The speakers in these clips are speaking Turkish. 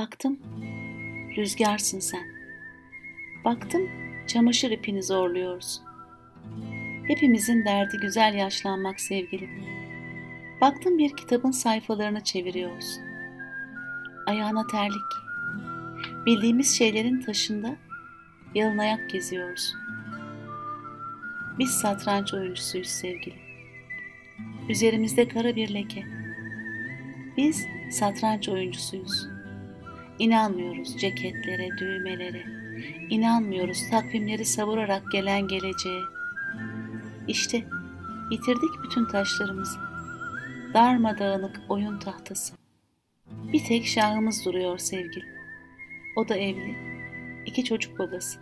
Baktım, rüzgarsın sen. Baktım, çamaşır ipini zorluyoruz. Hepimizin derdi güzel yaşlanmak sevgilim. Baktım bir kitabın sayfalarını çeviriyoruz. Ayağına terlik. Bildiğimiz şeylerin taşında yalın ayak geziyoruz. Biz satranç oyuncusuyuz sevgilim. Üzerimizde kara bir leke. Biz satranç oyuncusuyuz. İnanmıyoruz ceketlere, düğmelere. İnanmıyoruz takvimleri savurarak gelen geleceğe. İşte yitirdik bütün taşlarımızı. Darmadağınık oyun tahtası. Bir tek şahımız duruyor sevgilim. O da evli. iki çocuk babası.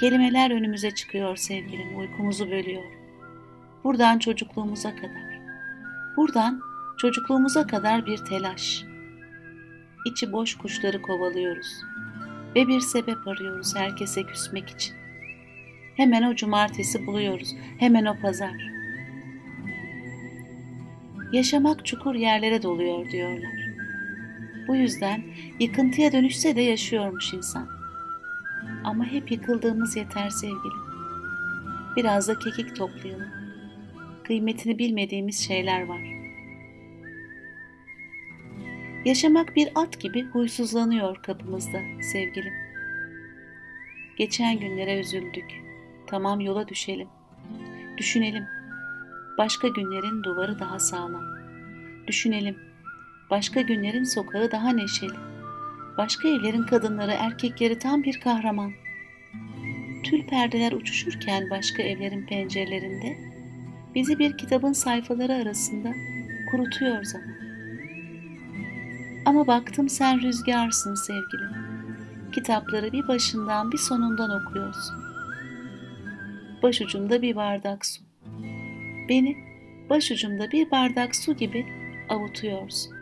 Kelimeler önümüze çıkıyor sevgilim, uykumuzu bölüyor. Buradan çocukluğumuza kadar. Buradan çocukluğumuza kadar bir telaş. İçi boş kuşları kovalıyoruz. Ve bir sebep arıyoruz herkese küsmek için. Hemen o cumartesi buluyoruz, hemen o pazar. Yaşamak çukur yerlere doluyor diyorlar. Bu yüzden yıkıntıya dönüşse de yaşıyormuş insan. Ama hep yıkıldığımız yeter sevgilim. Biraz da kekik toplayalım. Kıymetini bilmediğimiz şeyler var. Yaşamak bir at gibi huysuzlanıyor kapımızda sevgilim. Geçen günlere üzüldük. Tamam yola düşelim. Düşünelim. Başka günlerin duvarı daha sağlam. Düşünelim. Başka günlerin sokağı daha neşeli. Başka evlerin kadınları, erkekleri tam bir kahraman. Tül perdeler uçuşurken başka evlerin pencerelerinde bizi bir kitabın sayfaları arasında kurutuyor zaman. Ama baktım sen rüzgarsın sevgilim. Kitapları bir başından bir sonundan okuyorsun. Başucumda bir bardak su. Beni başucumda bir bardak su gibi avutuyorsun.